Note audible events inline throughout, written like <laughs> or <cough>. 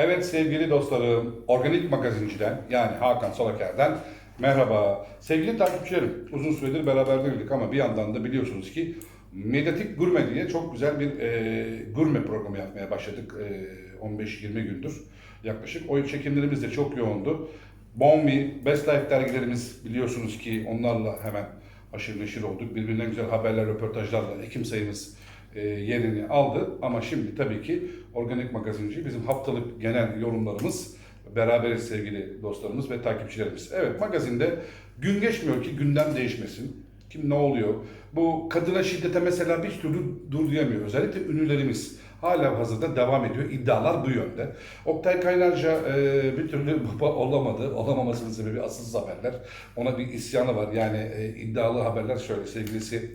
Evet sevgili dostlarım, Organik Magazinci'den yani Hakan Solaker'den merhaba. Sevgili takipçilerim, uzun süredir beraber değildik ama bir yandan da biliyorsunuz ki Medyatik Gurme diye çok güzel bir e, gurme programı yapmaya başladık e, 15-20 gündür yaklaşık. O çekimlerimiz de çok yoğundu. Bonvi, Best Life dergilerimiz biliyorsunuz ki onlarla hemen aşırı neşir olduk. Birbirinden güzel haberler, röportajlarla Ekim sayımız yerini aldı. Ama şimdi tabii ki Organik Magazinci bizim haftalık genel yorumlarımız beraberiz sevgili dostlarımız ve takipçilerimiz. Evet magazinde gün geçmiyor ki gündem değişmesin. Kim ne oluyor? Bu kadına şiddete mesela bir türlü dur diyemiyor. Özellikle ünlülerimiz hala hazırda devam ediyor. İddialar bu yönde. Oktay Kaynarca e, bir türlü <laughs> baba olamadı. Olamamasının sebebi asılsız haberler. Ona bir isyanı var. Yani e, iddialı haberler şöyle. Sevgilisi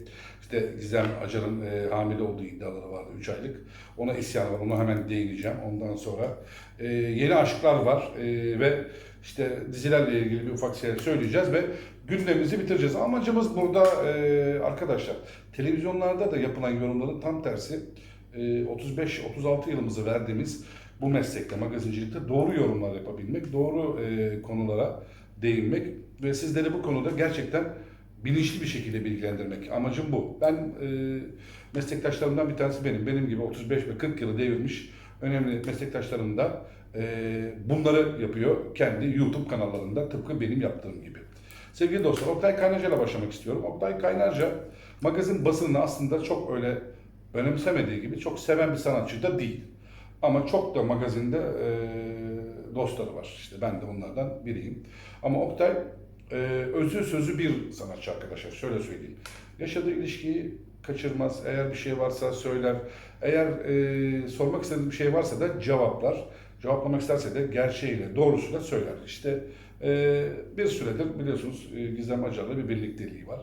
işte Gizem Acar'ın e, hamile olduğu iddiaları vardı 3 aylık. Ona isyanı var. Ona hemen değineceğim. Ondan sonra e, yeni aşklar var e, ve işte dizilerle ilgili bir ufak şeyler söyleyeceğiz ve gündemimizi bitireceğiz. Amacımız burada e, arkadaşlar televizyonlarda da yapılan yorumların tam tersi e, 35-36 yılımızı verdiğimiz bu meslekte, magazincilikte doğru yorumlar yapabilmek, doğru e, konulara değinmek ve sizleri bu konuda gerçekten bilinçli bir şekilde bilgilendirmek. Amacım bu. Ben e, meslektaşlarımdan bir tanesi benim. Benim gibi 35 ve 40 yılı devirmiş önemli meslektaşlarım da e, bunları yapıyor kendi YouTube kanallarında tıpkı benim yaptığım gibi. Sevgili dostlar, Oktay Kaynarca ile başlamak istiyorum. Oktay Kaynarca magazin basınını aslında çok öyle önemsemediği gibi çok seven bir sanatçı da değil. Ama çok da magazinde e, dostları var. İşte ben de onlardan biriyim. Ama Oktay e, özü sözü bir sanatçı arkadaşlar. Şöyle söyleyeyim. Yaşadığı ilişkiyi kaçırmaz. Eğer bir şey varsa söyler. Eğer e, sormak istediği bir şey varsa da cevaplar. Cevaplamak isterse de gerçeğiyle, doğrusuyla söyler. İşte e, bir süredir biliyorsunuz e, Gizem Acar'la bir birlikteliği var.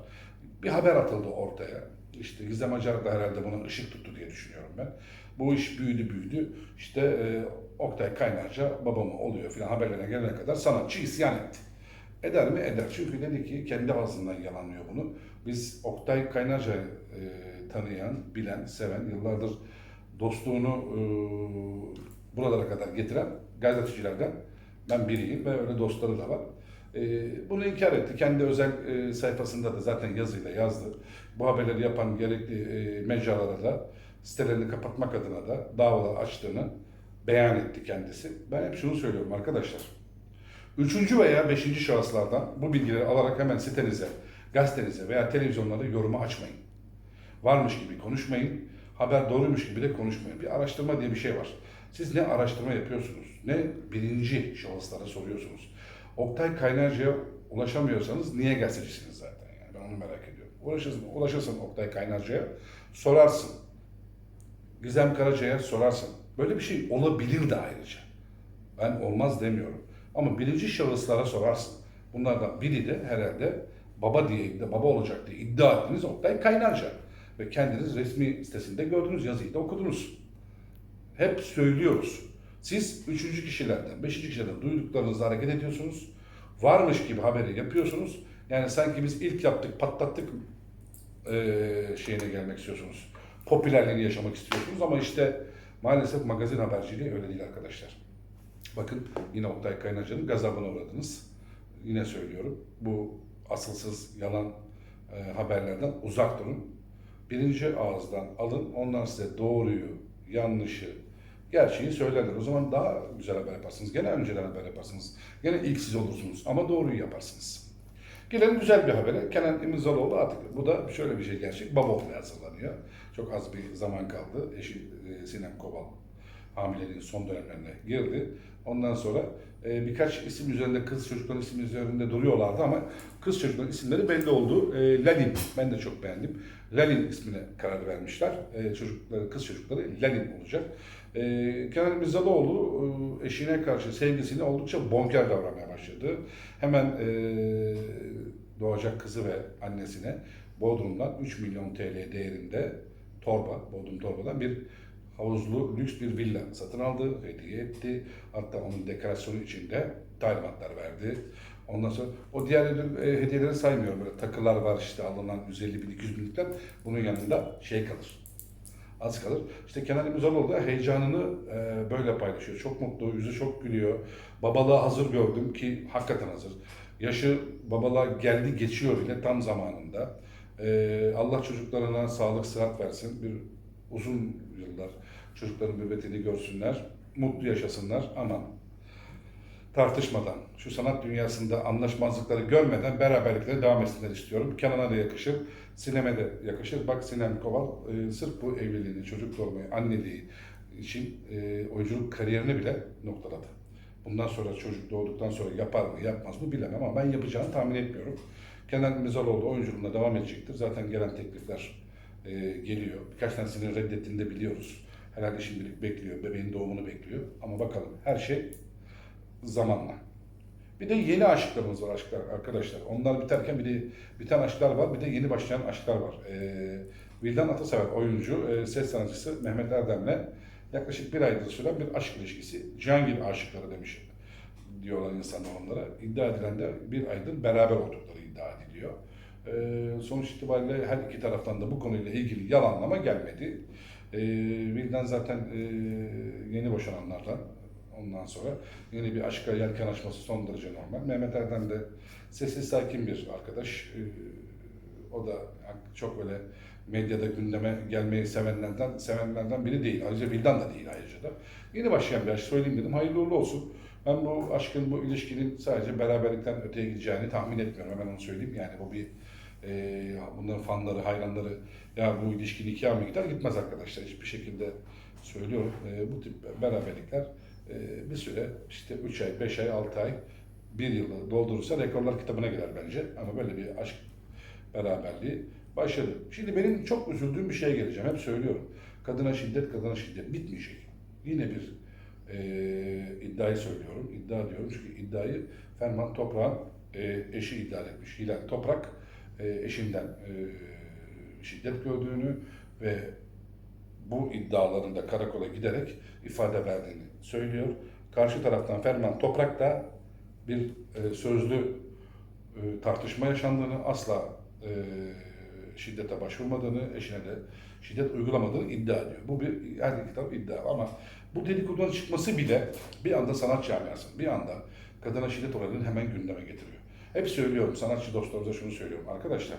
Bir haber atıldı ortaya. İşte Gizem Acar da herhalde buna ışık tuttu diye düşünüyorum ben. Bu iş büyüdü büyüdü. İşte e, Oktay Kaynarca babamı oluyor filan haberlerine gelene kadar sanatçı isyan etti. Eder mi? Eder. Çünkü dedi ki kendi ağzından yalanlıyor bunu. Biz Oktay Kaynarca'yı e, tanıyan, bilen, seven, yıllardır dostluğunu e, buralara kadar getiren gazetecilerden ben biriyim ve öyle dostları da var. E, bunu inkar etti. Kendi özel e, sayfasında da zaten yazıyla yazdı. Bu haberleri yapan gerekli e, mecralara da sitelerini kapatmak adına da davalar açtığını beyan etti kendisi. Ben hep şunu söylüyorum arkadaşlar. Üçüncü veya beşinci şahıslardan bu bilgileri alarak hemen sitenize, gazetenize veya televizyonlarda yorumu açmayın. Varmış gibi konuşmayın, haber doğruymuş gibi de konuşmayın. Bir araştırma diye bir şey var. Siz ne araştırma yapıyorsunuz, ne birinci şahıslara soruyorsunuz. Oktay Kaynarca'ya ulaşamıyorsanız niye gazetecisiniz zaten yani ben onu merak ediyorum. Ulaşırsın, ulaşırsın Oktay Kaynarca'ya, sorarsın. Gizem Karaca'ya sorarsın. Böyle bir şey olabilir de ayrıca. Ben olmaz demiyorum. Ama birinci şahıslara sorarsın. Bunlardan biri de herhalde baba diye baba olacak diye iddia ettiğiniz Oktay Kaynarca. Ve kendiniz resmi sitesinde gördünüz, yazıyı da okudunuz. Hep söylüyoruz. Siz üçüncü kişilerden, beşinci kişilerden duyduklarınızla hareket ediyorsunuz. Varmış gibi haberi yapıyorsunuz. Yani sanki biz ilk yaptık, patlattık eee şeyine gelmek istiyorsunuz. Popülerliğini yaşamak istiyorsunuz ama işte maalesef magazin haberciliği öyle değil arkadaşlar. Bakın yine Oktay Kaynarca'nın gazabına uğradınız. Yine söylüyorum. Bu asılsız yalan e, haberlerden uzak durun. Birinci ağızdan alın. Onlar size doğruyu, yanlışı, gerçeği söylerler. O zaman daha güzel haber yaparsınız. Gene önceden haber yaparsınız. Gene ilk siz olursunuz. Ama doğruyu yaparsınız. Gelelim güzel bir habere. Kenan İmirzalıoğlu artık bu da şöyle bir şey gerçek. Baba olmaya hazırlanıyor. Çok az bir zaman kaldı. Eşi e, Sinem Kobal hamileliğin son dönemlerine girdi. Ondan sonra e, birkaç isim üzerinde kız çocukların isim üzerinde duruyorlardı ama kız çocukların isimleri belli oldu. E, Lalin, ben de çok beğendim. Lalin ismine karar vermişler. E, çocukları, kız çocukları Lalin olacak. E, Kenan İmirzalıoğlu e, eşine karşı sevgisini oldukça bonker davranmaya başladı. Hemen e, doğacak kızı ve annesine Bodrum'dan 3 milyon TL değerinde torba, Bodrum torbadan bir havuzlu lüks bir villa satın aldı, hediye etti. Hatta onun dekorasyonu içinde talimatlar verdi. Ondan sonra o diğer e, hediyeleri saymıyorum. Böyle takılar var işte alınan 150 bin, 200 binlikler. Bunun yanında şey kalır. az kalır. İşte Kenan İmirzalıoğlu da heyecanını e, böyle paylaşıyor. Çok mutlu, yüzü çok gülüyor. Babalığa hazır gördüm ki hakikaten hazır. Yaşı babalığa geldi geçiyor bile tam zamanında. E, Allah çocuklarına sağlık, sıhhat versin. Bir uzun yıllar çocukların mürvetini görsünler. Mutlu yaşasınlar ama tartışmadan, şu sanat dünyasında anlaşmazlıkları görmeden beraberlikle devam etsinler istiyorum. Kenan'a da yakışır, Sinem'e de yakışır. Bak Sinem Koval e, sırf bu evliliğini, çocuk doğurmayı, anneliği için e, oyunculuk kariyerini bile noktaladı. Bundan sonra çocuk doğduktan sonra yapar mı yapmaz mı bilemem ama ben yapacağını tahmin etmiyorum. Kenan İmirzalıoğlu oyunculuğuna devam edecektir. Zaten gelen teklifler e, geliyor. Birkaç tanesini reddettiğini de biliyoruz. Herhalde şimdilik bekliyor, bebeğin doğumunu bekliyor. Ama bakalım her şey zamanla. Bir de yeni aşklarımız var aşklar arkadaşlar. Onlar biterken bir de biten aşklar var, bir de yeni başlayan aşklar var. Ee, Vildan Atasever oyuncu, e, ses sanatçısı Mehmet Erdem'le yaklaşık bir aydır süren bir aşk ilişkisi. Cihangir aşıkları demiş diyorlar insanlar onlara. İddia edilen de bir aydır beraber oldukları iddia ediliyor. Ee, sonuç itibariyle her iki taraftan da bu konuyla ilgili yalanlama gelmedi. Ee, Vildan zaten e, yeni boşananlardan, Ondan sonra yeni bir aşka yelken açması son derece normal. Mehmet Erdem de sessiz sakin bir arkadaş. Ee, O da çok böyle medyada gündeme gelmeyi sevenlerden sevenlerden biri değil. Ayrıca Vildan da değil ayrıca da. Yeni başlayan bir aşk söyleyeyim dedim. Hayırlı uğurlu olsun. Ben bu aşkın, bu ilişkinin sadece beraberlikten öteye gideceğini tahmin etmiyorum. Hemen onu söyleyeyim. Yani bu bir e, bunların fanları, hayranları ya bu ilişki nikah mı gider gitmez arkadaşlar. Hiçbir şekilde söylüyorum. E, bu tip beraberlikler ee, bir süre işte 3 ay, 5 ay, 6 ay, 1 yılı doldurursa rekorlar kitabına girer bence. Ama böyle bir aşk beraberliği başladı. Şimdi benim çok üzüldüğüm bir şeye geleceğim. Hep söylüyorum. Kadına şiddet, kadına şiddet bitmeyecek. Yine bir e, iddiayı söylüyorum. İddia diyorum çünkü iddiayı Ferman Toprak'ın e, eşi iddia etmiş. Hilal Toprak e, eşinden e, şiddet gördüğünü ve bu iddialarında karakola giderek ifade verdiğini söylüyor. Karşı taraftan Ferman Toprak da bir e, sözlü e, tartışma yaşandığını, asla e, şiddete başvurmadığını, eşine de şiddet uygulamadığını iddia ediyor. Bu bir her iki taraf iddia ama bu dedikoduların çıkması bile bir anda sanat camiasının, bir anda kadına şiddet olayını hemen gündeme getiriyor. Hep söylüyorum, sanatçı dostlarımıza şunu söylüyorum. Arkadaşlar,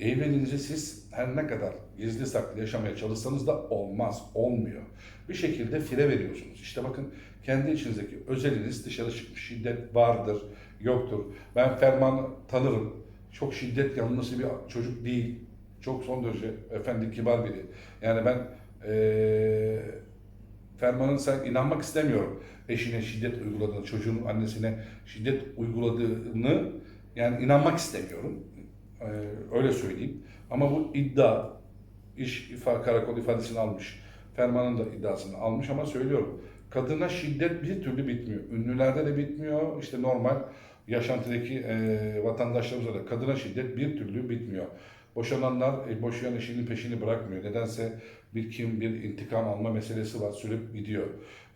Evliliğinizi siz her ne kadar gizli saklı yaşamaya çalışsanız da olmaz, olmuyor. Bir şekilde fire veriyorsunuz. İşte bakın kendi içinizdeki özeliniz dışarı çıkmış. Şiddet vardır, yoktur. Ben Ferman tanırım. Çok şiddet yanlısı bir çocuk değil. Çok son derece efendi, kibar biri. Yani ben eee Ferman'ın sen inanmak istemiyorum. Eşine şiddet uyguladığını, çocuğun annesine şiddet uyguladığını yani inanmak istemiyorum. Ee, öyle söyleyeyim. Ama bu iddia, iş ifa, karakol ifadesini almış. Ferman'ın da iddiasını almış ama söylüyorum. Kadına şiddet bir türlü bitmiyor. Ünlülerde de bitmiyor. İşte normal yaşantıdaki e, vatandaşlarımızda da kadına şiddet bir türlü bitmiyor. Boşananlar e, boşayan eşinin peşini bırakmıyor. Nedense bir kim bir intikam alma meselesi var sürüp gidiyor.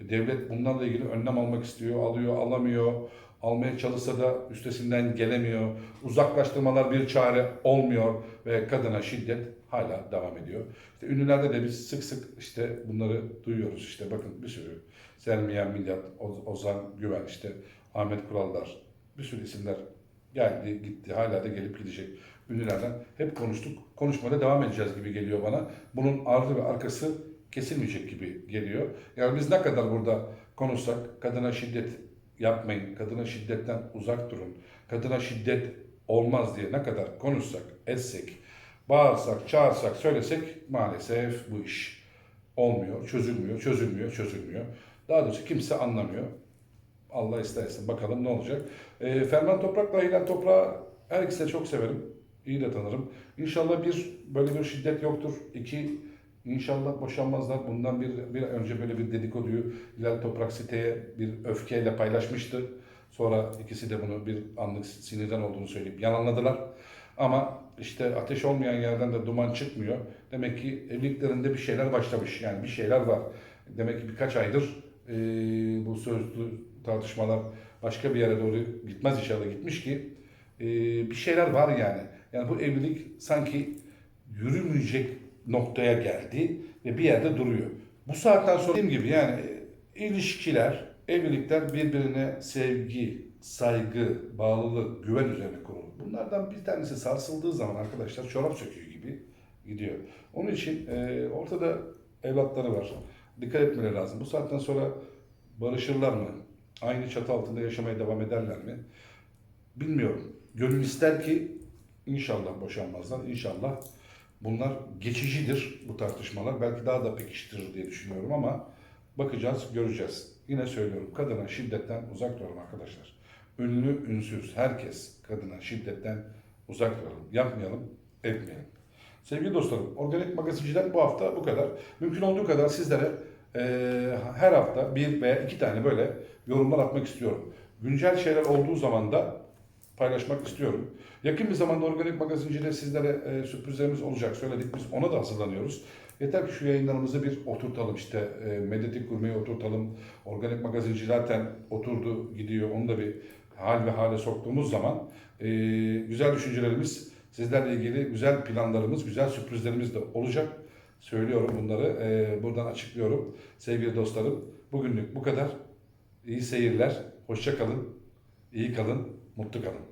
Devlet bunlarla ilgili önlem almak istiyor, alıyor, alamıyor. Almaya çalışsa da üstesinden gelemiyor. Uzaklaştırmalar bir çare olmuyor ve kadına şiddet hala devam ediyor. İşte ünlülerde de biz sık sık işte bunları duyuyoruz. İşte bakın bir sürü Selmiye Milyat, Oz- Ozan Güven, işte Ahmet Kurallar, bir sürü isimler geldi, gitti, hala da gelip gidecek ünlülerden. Hep konuştuk, konuşmada devam edeceğiz gibi geliyor bana. Bunun ardı ve arkası kesilmeyecek gibi geliyor. Yani biz ne kadar burada konuşsak, kadına şiddet yapmayın, kadına şiddetten uzak durun, kadına şiddet olmaz diye ne kadar konuşsak, etsek, bağırsak, çağırsak, söylesek maalesef bu iş olmuyor, çözülmüyor, çözülmüyor, çözülmüyor. Daha doğrusu kimse anlamıyor. Allah istersen bakalım ne olacak. E, Ferman Toprak'la Hilal Toprak'ı her ikisini de çok severim. İyi de tanırım. İnşallah bir, böyle bir şiddet yoktur. İki, inşallah boşanmazlar. Bundan bir, bir önce böyle bir dedikoduyu Hilal Toprak siteye bir öfkeyle paylaşmıştı. Sonra ikisi de bunu bir anlık sinirden olduğunu söyleyip yalanladılar. Ama işte ateş olmayan yerden de duman çıkmıyor. Demek ki evliliklerinde bir şeyler başlamış. Yani bir şeyler var. Demek ki birkaç aydır e, bu sözlü tartışmalar başka bir yere doğru gitmez inşallah gitmiş ki e, bir şeyler var yani. Yani bu evlilik sanki yürümeyecek noktaya geldi ve bir yerde duruyor. Bu saatten sonra dediğim gibi yani ilişkiler, evlilikler birbirine sevgi, saygı, bağlılık, güven üzerine kurulu. Bunlardan bir tanesi sarsıldığı zaman arkadaşlar çorap söküğü gibi gidiyor. Onun için e, ortada evlatları var. Dikkat etmeleri lazım. Bu saatten sonra barışırlar mı? Aynı çatı altında yaşamaya devam ederler mi? Bilmiyorum. Gönül ister ki inşallah boşanmazlar. İnşallah bunlar geçicidir bu tartışmalar. Belki daha da pekiştirir diye düşünüyorum ama bakacağız, göreceğiz. Yine söylüyorum kadına şiddetten uzak duralım arkadaşlar. Ünlü, ünsüz herkes kadına şiddetten uzak duralım. Yapmayalım, etmeyelim. Sevgili dostlarım, Organik Magazinci'den bu hafta bu kadar. Mümkün olduğu kadar sizlere eee, her hafta bir veya iki tane böyle yorumlar atmak istiyorum. Güncel şeyler olduğu zaman da paylaşmak istiyorum. Yakın bir zamanda Organik Magazinci'de sizlere e, sürprizlerimiz olacak. Söyledik biz ona da hazırlanıyoruz. Yeter ki şu yayınlarımızı bir oturtalım işte e, Medyatik Gurme'yi oturtalım. Organik Magazinci zaten oturdu gidiyor. Onu da bir hal ve hale soktuğumuz zaman e, güzel düşüncelerimiz, sizlerle ilgili güzel planlarımız, güzel sürprizlerimiz de olacak. Söylüyorum bunları. e, buradan açıklıyorum. Sevgili dostlarım bugünlük bu kadar. İyi seyirler. Hoşça kalın. İyi kalın. Mutlu kalın.